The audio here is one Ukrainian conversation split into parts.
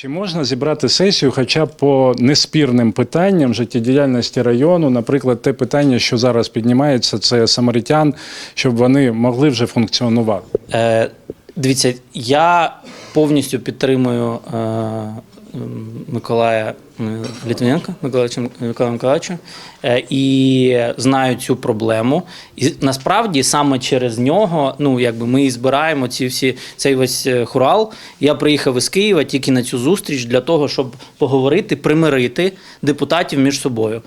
Чи можна зібрати сесію хоча б по неспірним питанням життєдіяльності району, наприклад, те питання, що зараз піднімається, це самаритян, щоб вони могли вже функціонувати? Е, дивіться, я повністю підтримую е, Миколая Літвиненка, Миколая Миколаївича, е, і знаю цю проблему. І насправді саме через нього, ну якби ми і збираємо ці всі цей весь е, хурал. Я приїхав із Києва тільки на цю зустріч для того, щоб поговорити, примирити депутатів між собою.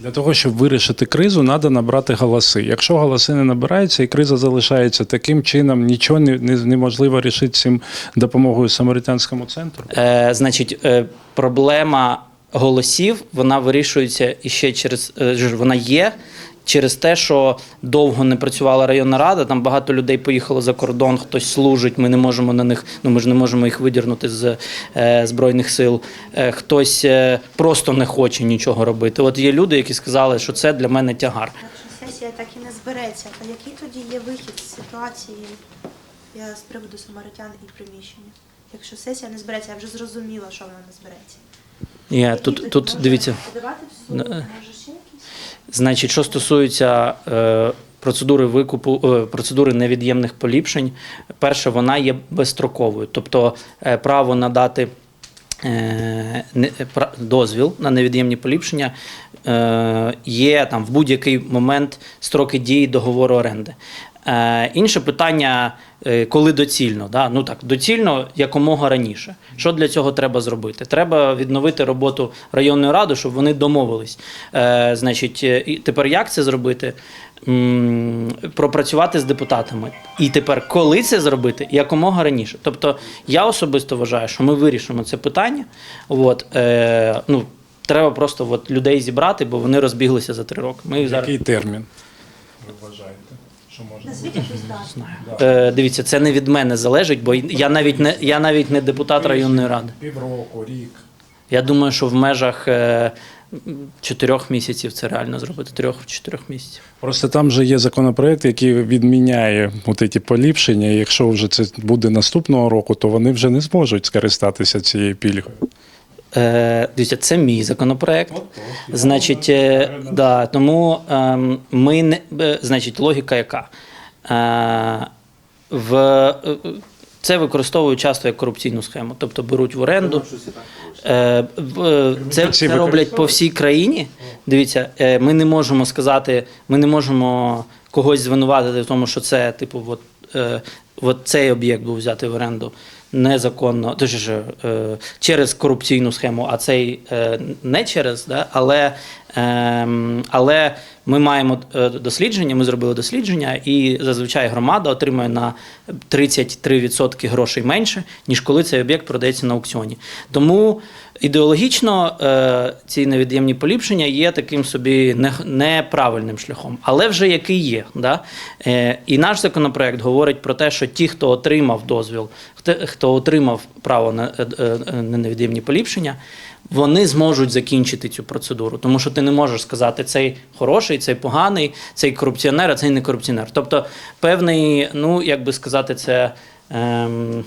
Для того, щоб вирішити кризу, треба набрати голоси. Якщо голоси не набираються і криза залишається таким чином, нічого не, не, неможливо рішити цим допомогою самаритянському центру. Е, значить, е, проблема голосів вона вирішується іще через е, вона є. Через те, що довго не працювала районна рада, там багато людей поїхало за кордон, хтось служить. Ми не можемо на них, ну ми ж не можемо їх видірнути з е, збройних сил. Е, хтось е, просто не хоче нічого робити. От є люди, які сказали, що це для мене тягар. Якщо сесія так і не збереться, то який тоді є вихід з ситуації я з приводу самаритян і приміщення? Якщо сесія не збереться, я вже зрозуміла, що вона не збереться. Який тут, тут дивіться. Е? Значить, що стосується е, процедури викупу, е, процедури невід'ємних поліпшень, перше, вона є безстроковою, тобто е, право надати. е, не- пра- Дозвіл на невід'ємні поліпшення е, є там в будь-який момент строки дії договору оренди. Е, інше питання, е, коли доцільно. Да? Ну так, доцільно якомога раніше. Що для цього треба зробити? Треба відновити роботу районної ради, щоб вони домовились. Е, значить, і тепер як це зробити? Пропрацювати з депутатами. І тепер, коли це зробити, якомога раніше. Тобто, я особисто вважаю, що ми вирішимо це питання. От, е, ну, треба просто от, людей зібрати, бо вони розбіглися за три роки. Ми їх зараз Який термін? Ви вважаєте, що можна? Назвіть якусь дату. Е, дивіться, це не від мене залежить, бо я навіть не я навіть не депутат районної ради. Півроку, рік. Я думаю, що в межах е, чотирьох місяців це реально зробити. Трьох-чотирьох місяців. Просто там же є законопроект, який відміняє от ці поліпшення. І якщо вже це буде наступного року, то вони вже не зможуть скористатися цією пільгою. Е, дивіться, це мій законопроект. Значить, е, да, тому ем, ми не е, значить, логіка яка? В, це використовують часто як корупційну схему, тобто беруть в оренду. Це, це роблять по всій країні. Дивіться, ми не можемо сказати, ми не можемо когось звинуватити в тому, що це, типу, от, от цей об'єкт був взятий в оренду незаконно, точніше, е, через корупційну схему, а цей е, не через, да, але, але ми маємо е, дослідження, ми зробили дослідження, і зазвичай громада отримує на 33% грошей менше, ніж коли цей об'єкт продається на аукціоні. Тому ідеологічно е, ці невід'ємні поліпшення є таким собі неправильним шляхом, але вже який є. Да? Е, і наш законопроект говорить про те, що ті, хто отримав дозвіл, хто, отримав право на невід'ємні поліпшення, вони зможуть закінчити цю процедуру, тому що ти не можеш сказати, цей хороший, цей поганий, цей корупціонер, а цей не корупціонер. Тобто, певний, ну як би сказати, це. Ем,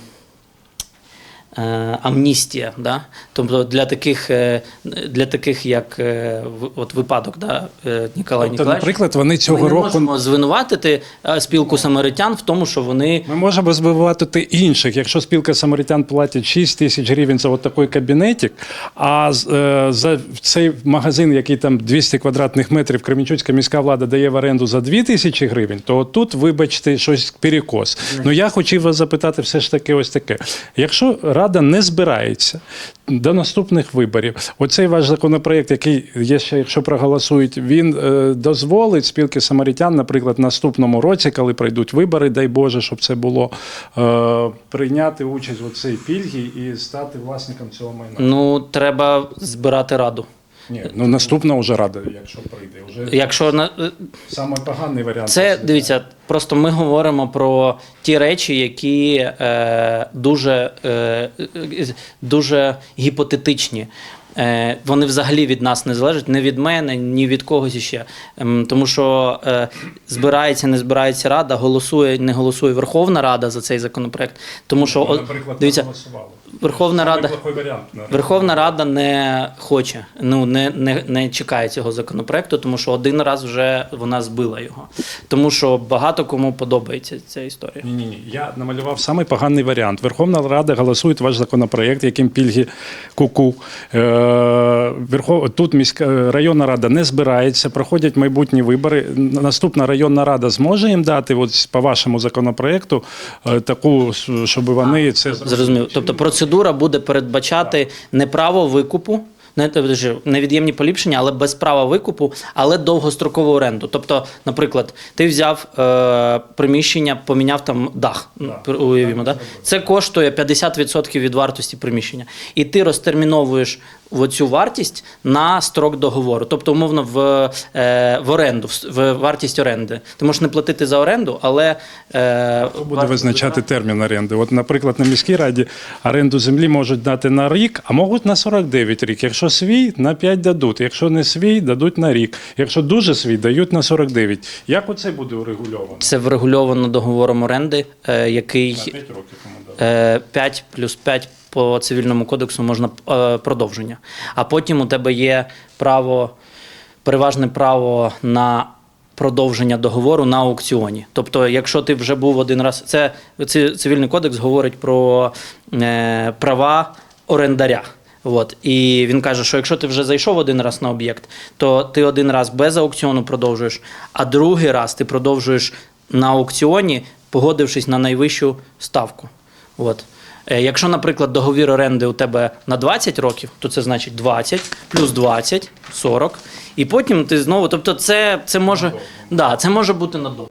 Амністія, да? тобто для таких, е, для таких як е, от випадок, да, е, Ніколай Тобто, наприклад, вони цього не року можемо звинуватити е, спілку самаритян в тому, що вони Ми можемо збивати інших. Якщо спілка самаритян платить 6 тисяч гривень за от такий кабінетик, а е, за цей магазин, який там 200 квадратних метрів, Кременчуцька міська влада дає в оренду за 2 тисячі гривень, то тут, вибачте, щось перекос. Ну я хотів вас запитати все ж таки ось таке. Якщо рада не збирається до наступних виборів, оцей ваш законопроект, який є ще, якщо проголосують, він е, дозволить спілки самарітян, наприклад, наступному році, коли пройдуть вибори, дай Боже, щоб це було е, прийняти участь у цій пільгі і стати власником цього майна. ну треба збирати раду. Ні, ну наступна вже рада, якщо прийде. Вже Якщо на е, саме поганий варіант. Це дивіться, просто ми говоримо про ті речі, які е, дуже, е, дуже гіпотетичні. Е, Вони взагалі від нас не залежать, не від мене, ні від когось іще. Ем, Тому що е, збирається, не збирається рада, голосує, не голосує Верховна Рада за цей законопроект. Тому що о, дивіться, Верховна Рада. Верховна Рада не хоче, ну не, не, не чекає цього законопроекту, тому що один раз вже вона збила його. Тому що багато кому подобається ця історія. Ні, ні, ні. Я намалював самий поганий варіант. Верховна Рада голосує ваш законопроект, яким пільги ку-ку. Е, Верхов... Тут міська районна рада не збирається, проходять майбутні вибори. Наступна районна рада зможе їм дати, от, по вашому законопроекту, е, таку, щоб вони це Зрозумів. Тобто процедура буде передбачати не право викупу. Не подожди, невід'ємні поліпшення, але без права викупу, але довгострокову оренду. Тобто, наприклад, ти взяв е, приміщення, поміняв там дах. Да. Уявімо, да? Це коштує 50% від вартості приміщення. І ти розтерміновуєш оцю вартість на строк договору. Тобто, умовно, в, е, в оренду, в, в вартість оренди. Ти можеш не платити за оренду, але е, Хто буде визначати термін оренди? От, наприклад, на міській раді оренду землі можуть дати на рік, а можуть на 49 рік. Якщо свій, на 5 дадуть. Якщо не свій, дадуть на рік. Якщо дуже свій, дають на 49. Як оце буде урегульовано? Це врегульовано договором оренди, е, який На 5 років кому е, 5 плюс 5 по цивільному кодексу можна е, продовження. А потім у тебе є право, переважне право на продовження договору на аукціоні. Тобто, якщо ти вже був один раз, це цивільний кодекс говорить про е, права орендаря. От. І він каже, що якщо ти вже зайшов один раз на об'єкт, то ти один раз без аукціону продовжуєш, а другий раз ти продовжуєш на аукціоні, погодившись на найвищу ставку. От. Е, Якщо, наприклад, договір оренди у тебе на 20 років, то це значить 20 плюс 20 40. І потім ти знову. Тобто, це, це може, да, це може бути надовго.